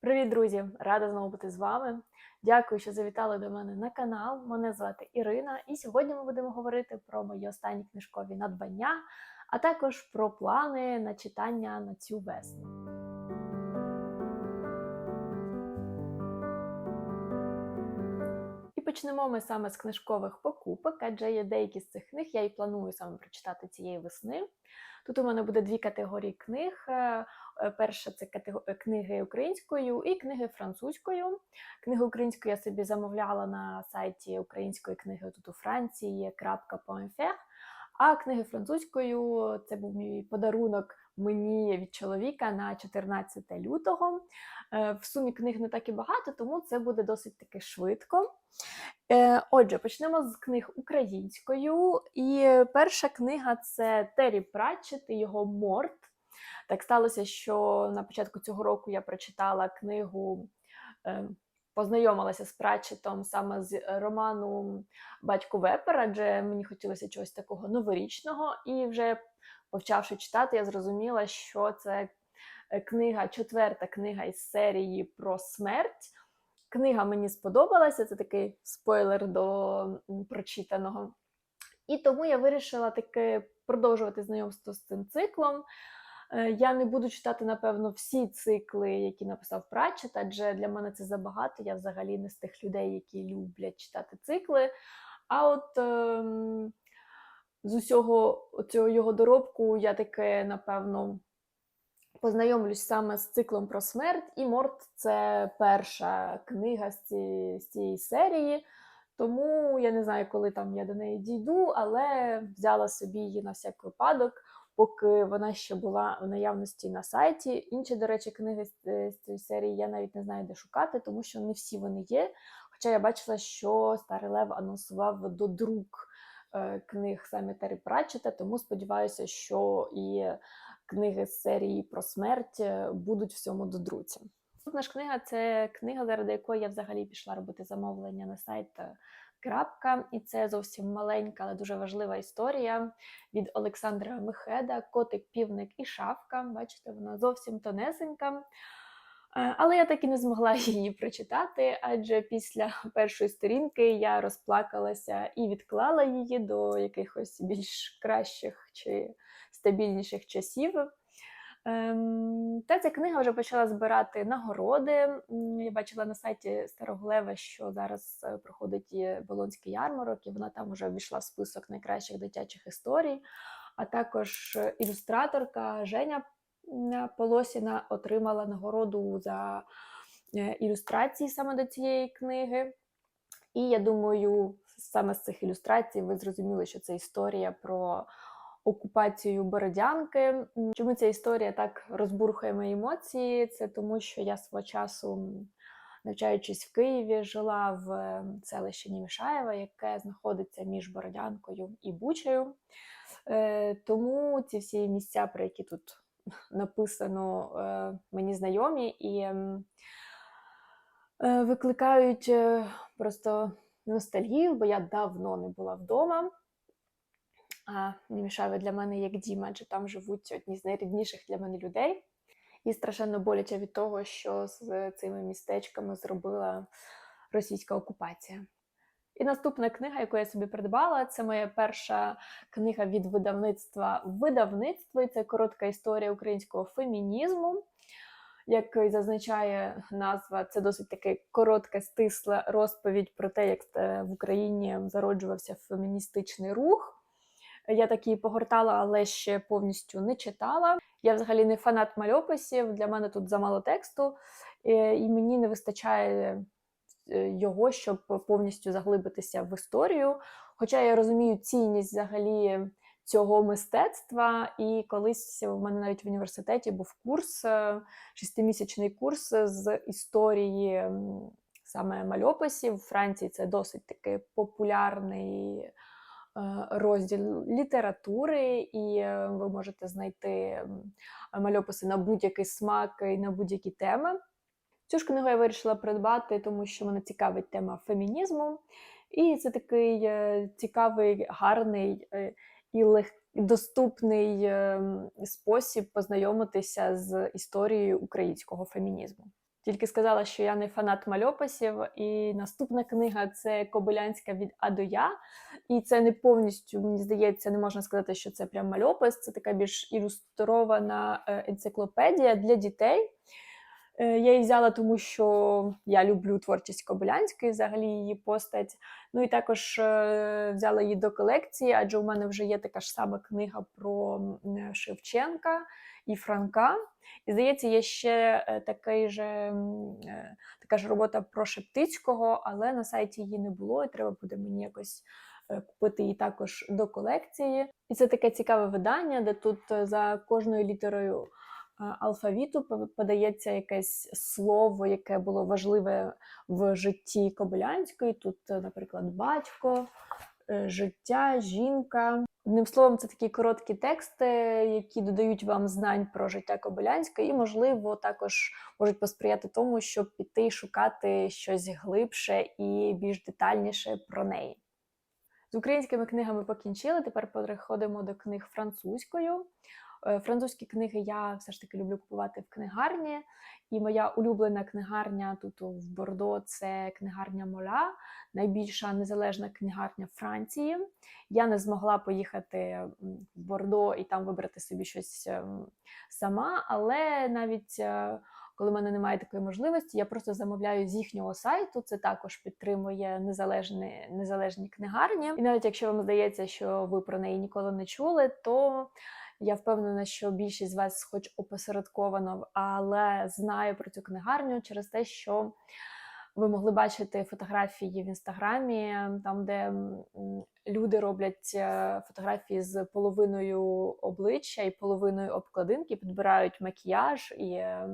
Привіт, друзі! Рада знову бути з вами. Дякую, що завітали до мене на канал. Мене звати Ірина, і сьогодні ми будемо говорити про мої останні книжкові надбання, а також про плани на читання на цю весну. Почнемо ми саме з книжкових покупок, адже є деякі з цих книг, я і планую саме прочитати цієї весни. Тут у мене буде дві категорії книг. Е, е, Перша це е, книги українською і книги французькою. Книги українською я собі замовляла на сайті української книги тут у Франції .fr, а книги французькою це був мій подарунок мені від чоловіка на 14 лютого. В сумі книг не так і багато, тому це буде досить таки швидко. Е, Отже, почнемо з книг українською. І перша книга це Террі Пратчет і його Морт. Так сталося, що на початку цього року я прочитала книгу, е, познайомилася з Пратчетом саме з роману Батько Вепер, адже мені хотілося чогось такого новорічного. І вже почавши читати, я зрозуміла, що це е, книга, четверта книга із серії про смерть. Книга мені сподобалася, це такий спойлер до прочитаного. І тому я вирішила таки продовжувати знайомство з цим циклом. Е, Я не буду читати, напевно, всі цикли, які написав Пратчет, адже для мене це забагато. Я взагалі не з тих людей, які люблять читати цикли. А от ем, з усього цього його доробку я таке, напевно, познайомлюсь саме з циклом про смерть, і Морт це перша книга з цієї, з цієї серії. Тому я не знаю, коли там я до неї дійду, але взяла собі її на всяк випадок, поки вона ще була в наявності на сайті. Інші, до речі, книги з, е, цієї серії я навіть не знаю, де шукати, тому що не всі вони є. Хоча я бачила, що Старий Лев анонсував до друк е, книг саме Террі Пратчета, тому сподіваюся, що і книги з серії про смерть е, будуть всьому додруться. Наступна ж книга це книга, заради якої я взагалі пішла робити замовлення на сайт е, Крапка, і це зовсім маленька, але дуже важлива історія від Олександра Мехеда, Котик, півник і шавка. Бачите, вона зовсім тонесенька. Е, Але я так і не змогла її прочитати, адже після першої сторінки я розплакалася і відклала її до якихось більш кращих чи стабільніших часів. Ем, Та ця книга вже почала збирати нагороди. Я бачила на сайті Старого Лева, що зараз е, проходить і Болонський ярмарок, і вона там вже ввійшла в список найкращих дитячих історій. А також е, ілюстраторка Женя Полосіна отримала нагороду за е, ілюстрації саме до цієї книги. І я думаю, саме з цих ілюстрацій ви зрозуміли, що це історія про окупацію Бородянки. Чому ця історія так розбурхує мої емоції? Це тому, що я свого часу, навчаючись в Києві, жила в селищі Німішаєва, яке знаходиться між Бородянкою і Бучею. Е, Тому ці всі місця, про які тут написано, е, мені знайомі і е, викликають просто ностальгію, бо я давно не була вдома. А Німішаве для мене як дім, адже там живуть одні з найрідніших для мене людей. І страшенно боляче від того, що з цими містечками зробила російська окупація. І наступна книга, яку я собі придбала, це моя перша книга від видавництва видавництво. І це коротка історія українського фемінізму. Як і зазначає назва, це досить таки коротка, стисла розповідь про те, як е, в Україні зароджувався феміністичний рух. Я такі погортала, але ще повністю не читала. Я взагалі не фанат мальописів. Для мене тут замало тексту, е, і мені не вистачає е, його, щоб повністю заглибитися в історію. Хоча я розумію цінність взагалі цього мистецтва, і колись у мене навіть в університеті був курс, е, шестимісячний курс з історії саме мальописів. В Франції це досить таки популярний розділ літератури, і е, ви можете знайти мальописи на будь-який смак і на будь-які теми. Цю ж книгу я вирішила придбати, тому що мене цікавить тема фемінізму. І це такий е, цікавий, гарний е, і лег... доступний е, спосіб познайомитися з історією українського фемінізму. Тільки сказала, що я не фанат мальописів, і наступна книга це Кобилянська від А до Я. І це не повністю, мені здається, не можна сказати, що це прям мальопис, це така більш ілюстрована е, енциклопедія для дітей. Е, Я її взяла, тому що я люблю творчість Кобилянської, взагалі її постать. Ну і також е, взяла її до колекції, адже у мене вже є така ж сама книга про Шевченка і Франка. І здається, є ще е, такий же, е, така ж робота про Шептицького, але на сайті її не було, і треба буде мені якось е, купити її також до колекції. І це таке цікаве видання, де тут за кожною літерою алфавіту подається якесь слово, яке було важливе в житті Кобилянської. Тут, наприклад, батько, життя, жінка. Одним словом, це такі короткі тексти, які додають вам знань про життя Кобилянська, і, можливо, також можуть посприяти тому, щоб піти і шукати щось глибше і більш детальніше про неї. З українськими книгами покінчили. Тепер переходимо до книг французькою. Е, Французькі книги я все ж таки люблю купувати в книгарні. І моя улюблена книгарня тут в Бордо це книгарня Мола, найбільша незалежна книгарня Франції. Я не змогла поїхати в Бордо і там вибрати собі щось ем, сама, але навіть е, коли в мене немає такої можливості, я просто замовляю з їхнього сайту. Це також підтримує незалежні, незалежні книгарні. І навіть якщо вам здається, що ви про неї ніколи не чули, то я впевнена, що більшість з вас, хоч опосередковано, але знає про цю книгарню через те, що ви могли бачити фотографії в інстаграмі, там, де люди роблять е, фотографії з половиною обличчя і половиною обкладинки, підбирають макіяж і е,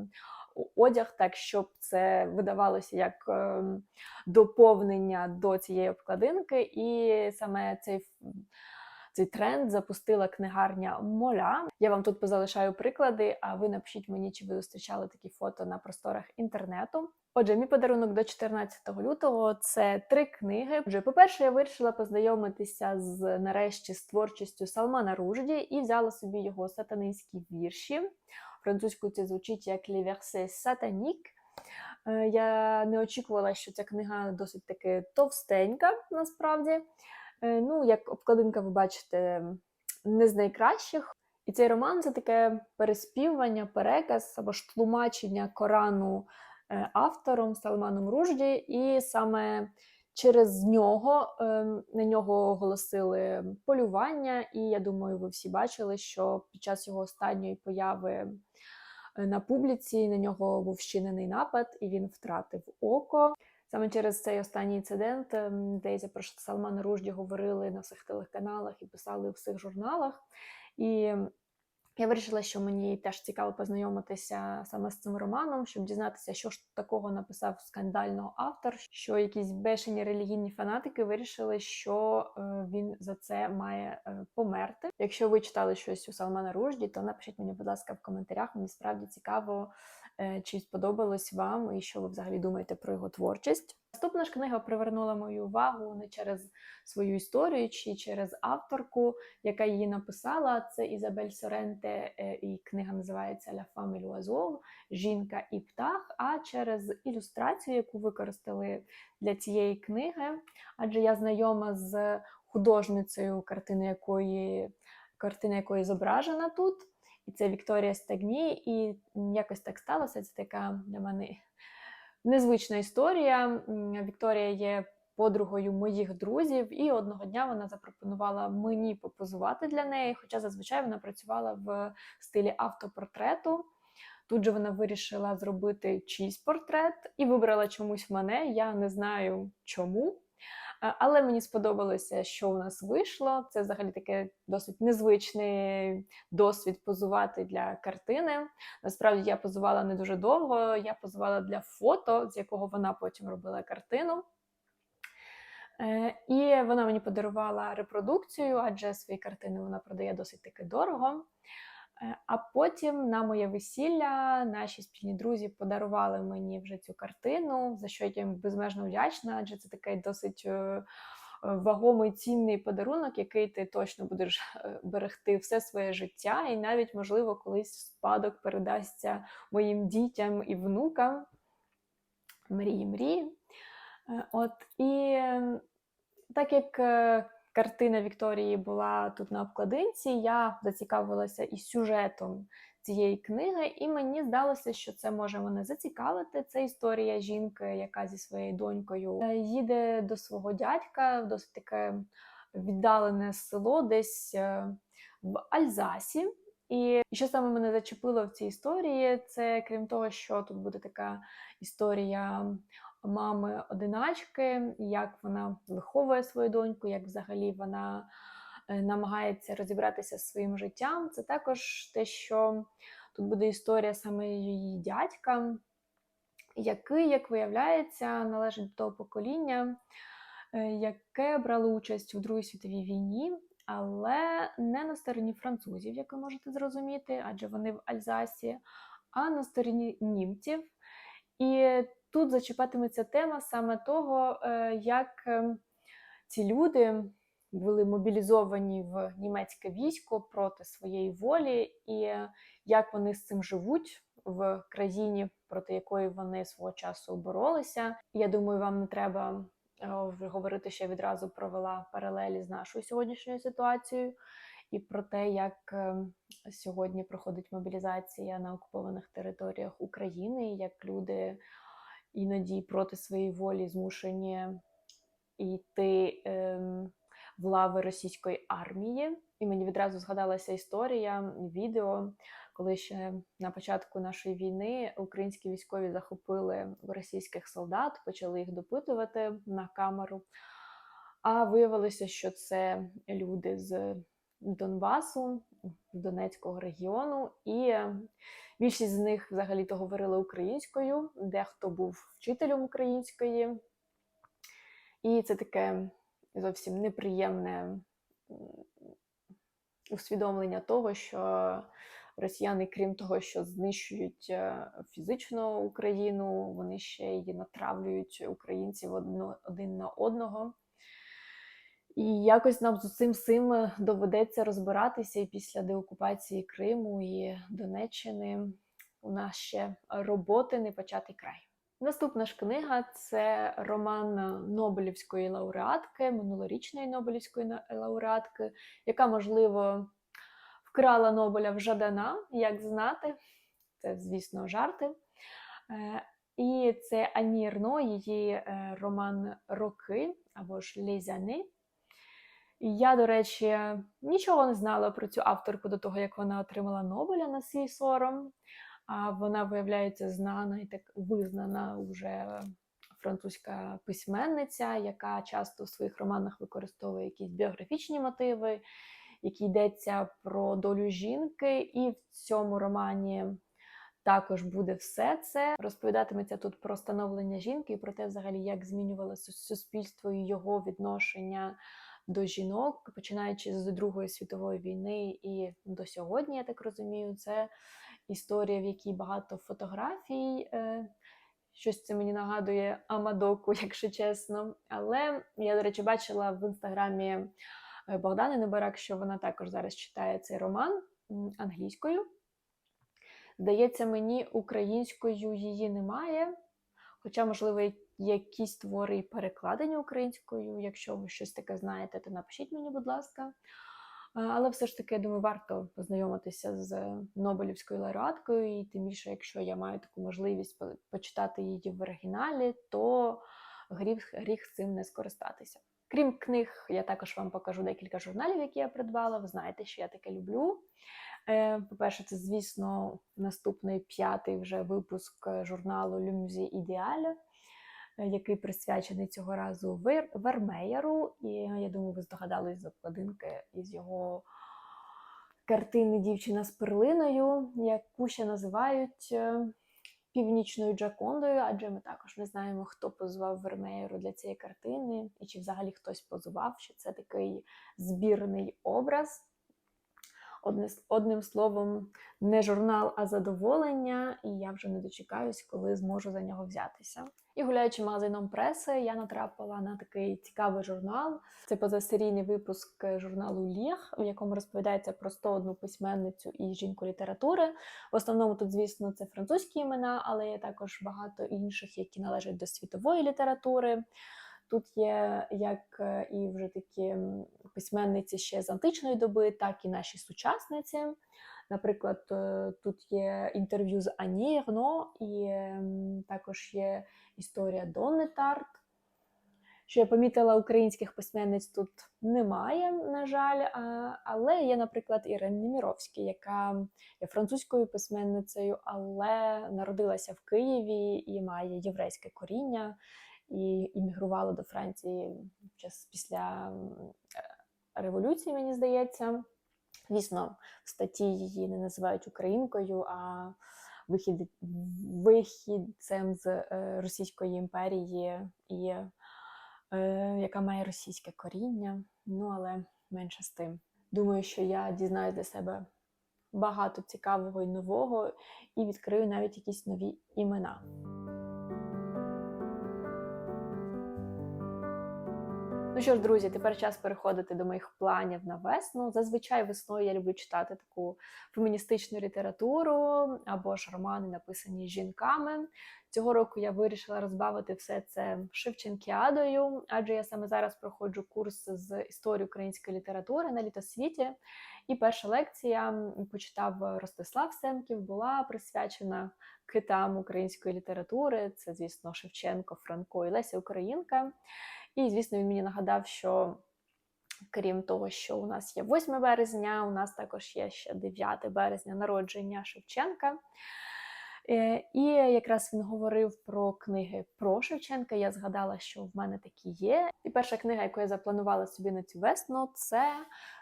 одяг так, щоб це видавалося як е, доповнення до цієї обкладинки. І саме цей цей тренд запустила книгарня Моля. Я вам тут позалишаю приклади, а ви напишіть мені, чи ви зустрічали такі фото на просторах інтернету. Отже, мій подарунок до 14 лютого це три книги. Отже, по-перше, я вирішила познайомитися з нарешті з творчістю Салмана Ружді і взяла собі його сатанинські вірші. Французькою це звучить як «Les versets sataniques». Е, Я не очікувала, що ця книга досить таки товстенька, насправді. Е, Ну, як обкладинка, ви бачите, не з найкращих. І цей роман це таке переспівування, переказ або ж тлумачення Корану е, автором Салманом Ружді, і саме через нього е, на нього оголосили полювання. І я думаю, ви всі бачили, що під час його останньої появи на публіці на нього був вчинений напад, і він втратив око. Саме через цей останній інцидент, ем, здається, про Салмана Ружді говорили на всіх телеканалах і писали у всіх журналах. І я вирішила, що мені теж цікаво познайомитися саме з цим романом, щоб дізнатися, що ж такого написав скандального автор, що якісь бешені релігійні фанатики вирішили, що е, він за це має е, померти. Якщо ви читали щось у Салмана Ружді, то напишіть мені, будь ласка, в коментарях. Мені справді цікаво, чи сподобалось вам і що ви взагалі думаєте про його творчість. Наступна ж книга привернула мою увагу не через свою історію чи через авторку, яка її написала. Це Ізабель Соренте, е, і книга називається «La femme l'oiseau» Жінка і птах, а через ілюстрацію, яку використали для цієї книги, адже я знайома з художницею, картини якої, картина якої зображена тут. І це Вікторія Стагні, і якось так сталося. Це така для мене незвична історія. Вікторія є подругою моїх друзів, і одного дня вона запропонувала мені попозувати для неї, хоча зазвичай вона працювала в стилі автопортрету. Тут же вона вирішила зробити чийсь портрет і вибрала чомусь мене. Я не знаю чому. Але мені сподобалося, що у нас вийшло. Це взагалі таке досить незвичний досвід позувати для картини. Насправді я позувала не дуже довго. Я позувала для фото, з якого вона потім робила картину. Е, І вона мені подарувала репродукцію, адже свої картини вона продає досить таки дорого. Е, А потім на моє весілля наші спільні друзі подарували мені вже цю картину, за що я їм безмежно вдячна, адже це такий досить е, вагомий цінний подарунок, який ти точно будеш е, берегти все своє життя, і навіть, можливо, колись спадок передасться моїм дітям і внукам. мрії, мрії. От і так як картина Вікторії була тут на обкладинці, я зацікавилася і сюжетом цієї книги, і мені здалося, що це може мене зацікавити. Це історія жінки, яка зі своєю донькою е, їде до свого дядька, в досить таке віддалене село, десь е, в Альзасі. І що саме мене зачепило в цій історії, це крім того, що тут буде така історія мами одиначки, як вона виховує свою доньку, як взагалі вона е, намагається розібратися з своїм життям. Це також те, що тут буде історія саме її дядька, який, як виявляється, належить до того покоління, е, яке брало участь у Другій світовій війні. Але не на стороні французів, як ви можете зрозуміти, адже вони в Альзасі, а на стороні німців. І тут зачіпатиметься тема саме того, е, як е, ці люди були мобілізовані в німецьке військо проти своєї волі, і як вони з цим живуть в країні, проти якої вони свого часу боролися. Я думаю, вам не треба е, говорити, що я відразу провела паралелі з нашою сьогоднішньою ситуацією. І про те, як сьогодні проходить мобілізація на окупованих територіях України, як люди іноді проти своєї волі змушені йти ем, в лави російської армії. І мені відразу згадалася історія, відео, коли ще на початку нашої війни українські військові захопили російських солдат, почали їх допитувати на камеру. А виявилося, що це люди з Донбасу, Донецького регіону, і більшість з них взагалі-то говорили українською, дехто був вчителем української. І це таке зовсім неприємне усвідомлення того, що росіяни, крім того, що знищують е, фізично Україну, вони ще й натравлюють українців один на одного. І якось нам з усім цим е, доведеться розбиратися і після деокупації Криму і Донеччини у нас ще роботи не початий край. Наступна ж книга це роман Нобелівської лауреатки, минулорічної Нобелівської лауреатки, яка, можливо, вкрала Нобеля в Жадана, як знати. Це, звісно, жарти. Е, і це Ані Ерно, її е, роман Роки або ж Лізяни. Я, до речі, нічого не знала про цю авторку до того, як вона отримала Нобеля на свій сором. А вона, виявляється, знана і так визнана вже французька письменниця, яка часто в своїх романах використовує якісь біографічні мотиви, які йдеться про долю жінки. І в цьому романі також буде все це. Розповідатиметься тут про становлення жінки і про те, взагалі, як змінювалося суспільство і його відношення до жінок, починаючи з Другої світової війни і до сьогодні, я так розумію, це історія, в якій багато фотографій. Е, щось це мені нагадує Амадоку, якщо чесно. Але я, до речі, бачила в інстаграмі Богдани Небарак, що вона також зараз читає цей роман англійською. Здається, мені українською її немає. Хоча, можливо, якісь твори перекладені українською. Якщо ви щось таке знаєте, то напишіть мені, будь ласка. Але все ж таки, я думаю, варто познайомитися з Нобелівською лауреаткою, і тим більше, якщо я маю таку можливість почитати її в оригіналі, то гріх, гріх цим не скористатися. Крім книг, я також вам покажу декілька журналів, які я придбала. Ви знаєте, що я таке люблю. Е, по-перше, це, звісно, наступний п'ятий вже випуск журналу Люмзі Ідеале. Е, який присвячений цього разу Вермеєру. І я думаю, ви здогадались з обкладинки із його картини Дівчина з перлиною, яку ще називають е, Північною Джакондою, адже ми також не знаємо, хто позував Вермеєру для цієї картини, і чи взагалі хтось позував, що це такий збірний образ. Одне, одним словом, не журнал, а задоволення, і я вже не дочекаюсь, коли зможу за нього взятися. І гуляючи магазином преси, я натрапила на такий цікавий журнал. Це позасерійний випуск журналу Ліг, в якому розповідається про 101 письменницю і жінку літератури. В основному тут, звісно, це французькі імена, але є також багато інших, які належать до світової літератури. Тут є як е, і вже такі письменниці ще з античної доби, так і наші сучасниці. Наприклад, е, тут є інтерв'ю з Ані Ерно, і також є історія Донни Тарт. Що я помітила, українських письменниць тут немає, на жаль, але є, наприклад, Ірина Неміровська, яка є французькою письменницею, але народилася в Києві і має єврейське коріння, і іммігрувала до Франції час після е, революції, мені здається. Звісно, в статті її не називають українкою, а вихід, вихідцем з е, Російської імперії, і, е, яка має російське коріння. Ну, але менше з тим. Думаю, що я дізнаю для себе багато цікавого і нового і відкрию навіть якісь нові імена. Ну що ж, друзі, тепер час переходити до моїх планів на весну. Зазвичай весною я люблю читати таку феміністичну літературу або ж романи, написані жінками. Цього року я вирішила розбавити все це Шевченкіадою, адже я саме зараз проходжу курс з історії української літератури на літосвіті. І перша лекція почитав Ростислав Семків, була присвячена китам української літератури. Це, звісно, Шевченко, Франко і Леся Українка. І, звісно, він мені нагадав, що крім того, що у нас є 8 березня, у нас також є ще 9 березня народження Шевченка. Е, І якраз він говорив про книги про Шевченка. Я згадала, що в мене такі є. І перша книга, яку я запланувала собі на цю весну, це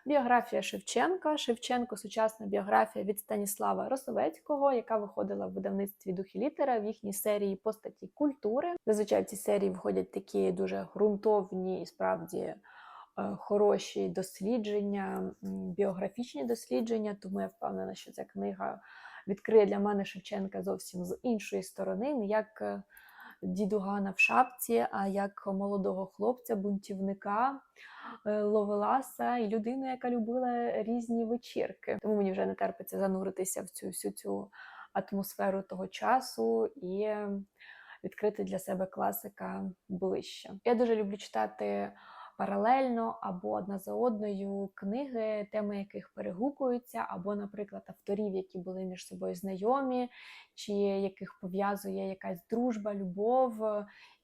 біографія Шевченка. Шевченко сучасна біографія від Станіслава Росовецького, яка виходила в видавництві «Дух і літера» в їхній серії постаті культури. Зазвичай в ці серії входять такі дуже ґрунтовні і справді хороші дослідження, біографічні дослідження. Тому я впевнена, що ця книга відкриє для мене Шевченка зовсім з іншої сторони, не як е, дідугана в шапці, а як молодого хлопця, бунтівника, е, ловеласа і людину, яка любила різні вечірки. Тому мені вже не терпиться зануритися в цю всю цю атмосферу того часу і е, відкрити для себе класика ближче. Я дуже люблю читати паралельно або одна за одною книги, теми яких перегукуються, або, наприклад, авторів, які були між собою знайомі, чи яких пов'язує якась дружба, любов,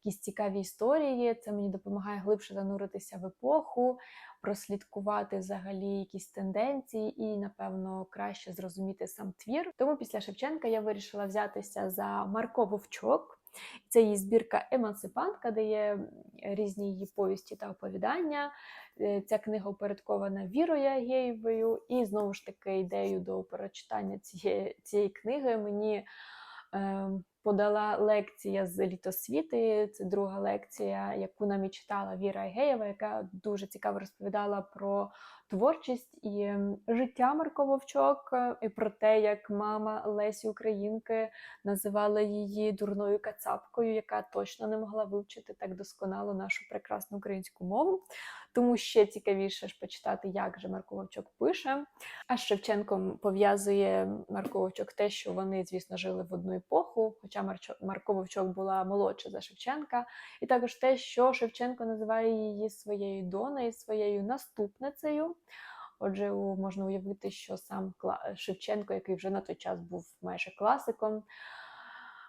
якісь цікаві історії. Це мені допомагає глибше зануритися в епоху, прослідкувати взагалі якісь тенденції і, напевно, краще зрозуміти сам твір. Тому після Шевченка я вирішила взятися за Марко Вовчок. Це її збірка Емансипантка, де є різні її повісті та оповідання. Е, Ця книга упорядкована Вірою Агеєвою, і знову ж таки ідею до прочитання цієї, цієї книги мені е, подала лекція з літосвіти. Це друга лекція, яку нам і читала Віра Агеєва, яка дуже цікаво розповідала про творчість і життя Марко Вовчок, і про те, як мама Лесі Українки називала її дурною кацапкою, яка точно не могла вивчити так досконало нашу прекрасну українську мову. Тому ще цікавіше ж почитати, як же Марко Вовчок пише. А з Шевченком пов'язує Марко Вовчок те, що вони, звісно, жили в одну епоху, хоча Марко Вовчок була молодша за Шевченка, і також те, що Шевченко називає її своєю донею, своєю наступницею. Отже, можна уявити, що сам Шевченко, який вже на той час був майже класиком,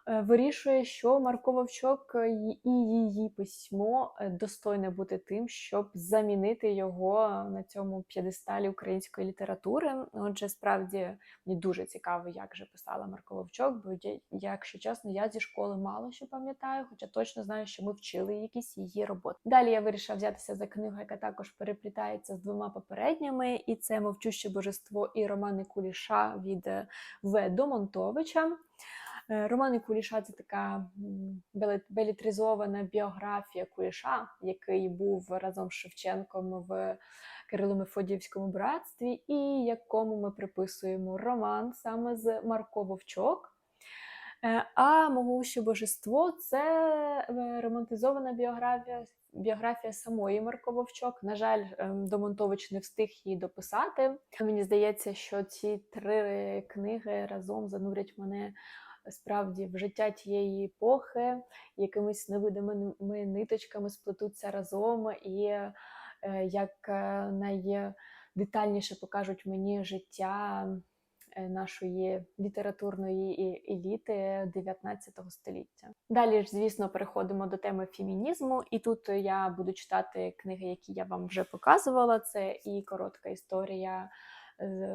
вирішує, що Марко Вовчок е, і її письмо е, достойне бути тим, щоб замінити його на цьому п'єдесталі української літератури. Отже, справді мені дуже цікаво, як же писала Марко Вовчок, бо якщо чесно, я зі школи мало що пам'ятаю, хоча точно знаю, що ми вчили якісь її роботи. Далі я вирішила взятися за книгу, яка також переплітається з двома попередніми, і це Мовчуще божество і романи Куліша від е, В. Е, Романи Куліша це така белетризована біографія Куліша, який був разом з Шевченком в Кирило-Мефодіївському братстві, і якому ми приписуємо роман саме з Марко Вовчок. Е, А Могуще божество це е, романтизована біографія, біографія самої Марко Вовчок. На жаль, Домонтович не встиг її дописати. Мені здається, що ці три книги разом занурять мене справді в життя тієї епохи, якимись невидимими ниточками сплетуться разом, і е, як е, найдетальніше покажуть мені життя е, нашої літературної еліти 19 століття. Далі ж, звісно, переходимо до теми фемінізму, і тут я буду читати книги, які я вам вже показувала. Це і коротка історія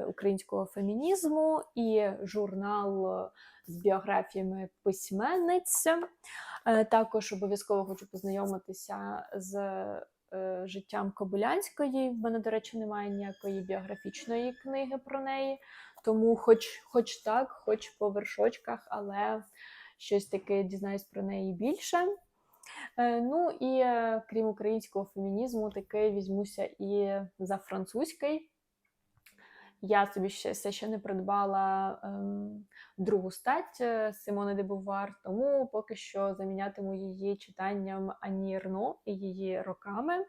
українського фемінізму, і журнал з біографіями письменниць. Е, Також обов'язково хочу познайомитися з е, життям Кобилянської. В мене, до речі, немає ніякої біографічної книги про неї. Тому, хоч, хоч так, хоч по вершочках, але щось таке дізнаюсь про неї більше. Е, Ну і е, крім українського фемінізму, таки візьмуся і за французький. Я собі ще все ще не придбала ем, другу стать е, Симони де Бувар, тому поки що замінятиму її читанням Ані Ерно і її роками.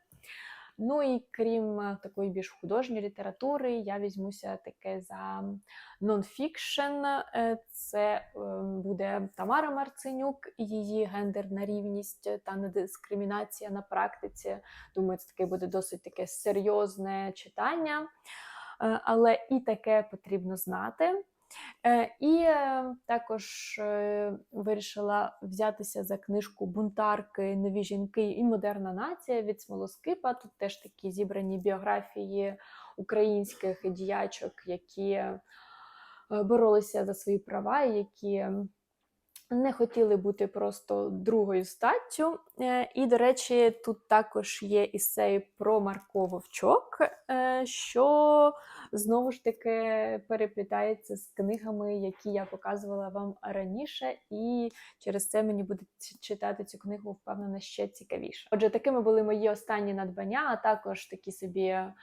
Ну і крім е, такої більш художньої літератури, я візьмуся таке за нонфікшн. Е, Це е, буде Тамара Марценюк її гендерна рівність та недискримінація на практиці. Думаю, це таке буде досить таке серйозне читання. Е, але і таке потрібно знати. Е, І е, також вирішила взятися за книжку Бунтарки, нові жінки і модерна нація від Смолоскипа. Тут теж такі зібрані біографії українських діячок, які боролися за свої права, які не хотіли бути просто другою статтю. Е, І, до речі, тут також є ісей про Марко Вовчок, е, що знову ж таки переплітається з книгами, які я показувала вам раніше, і через це мені буде читати цю книгу, впевнена, ще цікавіше. Отже, такими були мої останні надбання, а також такі собі е,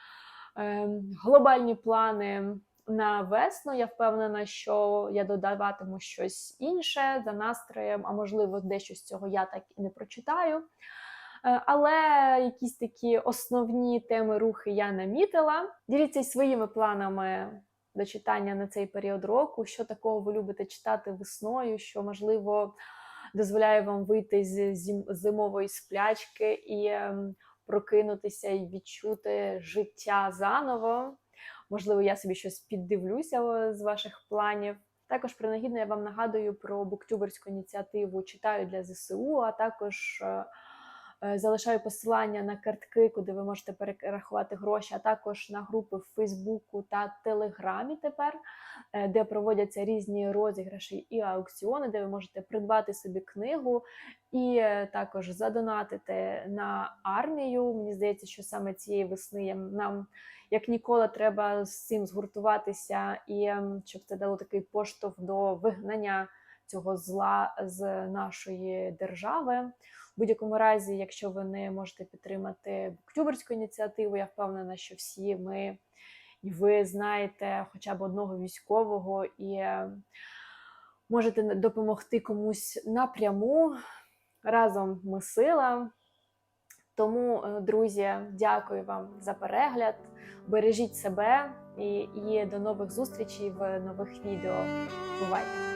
глобальні плани. На весну я впевнена, що я додаватиму щось інше за настроєм, а можливо, дещо з цього я так і не прочитаю. Е, Але якісь такі основні теми рухи я намітила. Діліться своїми планами до читання на цей період року. Що такого ви любите читати весною, що можливо дозволяє вам вийти з зимової сплячки і ем, прокинутися і відчути життя заново. Можливо, я собі щось піддивлюся з ваших планів. Також принагідно я вам нагадую про буктюберську ініціативу Читаю для ЗСУ, а також е, залишаю посилання на картки, куди ви можете перерахувати гроші, а також на групи в Фейсбуку та Телеграмі тепер, е, де проводяться різні розіграші і аукціони, де ви можете придбати собі книгу і е, також задонатити на армію. Мені здається, що саме цієї весни нам як ніколи треба з цим згуртуватися, і ем, щоб це дало такий поштовх до вигнання цього зла з нашої держави. В будь-якому разі, якщо ви не можете підтримати буктюберську ініціативу, я впевнена, що всі ми і ви знаєте хоча б одного військового і е, можете допомогти комусь напряму. Разом ми сила. Тому, е, друзі, дякую вам за перегляд. Бережіть себе і, і до нових зустрічей в нових відео. Бувайте!